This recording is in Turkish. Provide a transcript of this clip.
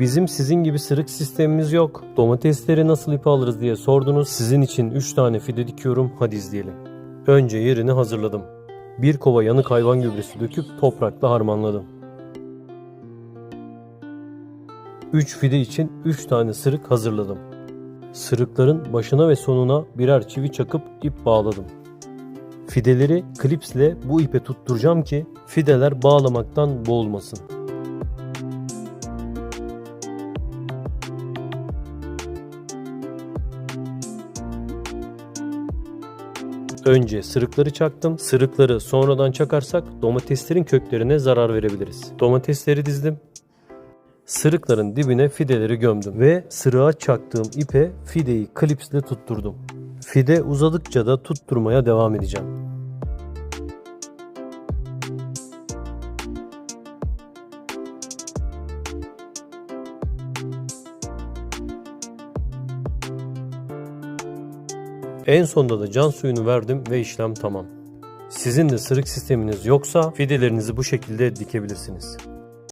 Bizim sizin gibi sırık sistemimiz yok. Domatesleri nasıl ipe alırız diye sordunuz. Sizin için 3 tane fide dikiyorum. Hadi izleyelim. Önce yerini hazırladım. Bir kova yanık hayvan gübresi döküp toprakla harmanladım. 3 fide için 3 tane sırık hazırladım. Sırıkların başına ve sonuna birer çivi çakıp ip bağladım. Fideleri klipsle bu ipe tutturacağım ki fideler bağlamaktan boğulmasın. Önce sırıkları çaktım. Sırıkları sonradan çakarsak domateslerin köklerine zarar verebiliriz. Domatesleri dizdim. Sırıkların dibine fideleri gömdüm ve sırığa çaktığım ipe fideyi klipsle tutturdum. Fide uzadıkça da tutturmaya devam edeceğim. En sonunda da can suyunu verdim ve işlem tamam. Sizin de sırık sisteminiz yoksa fidelerinizi bu şekilde dikebilirsiniz.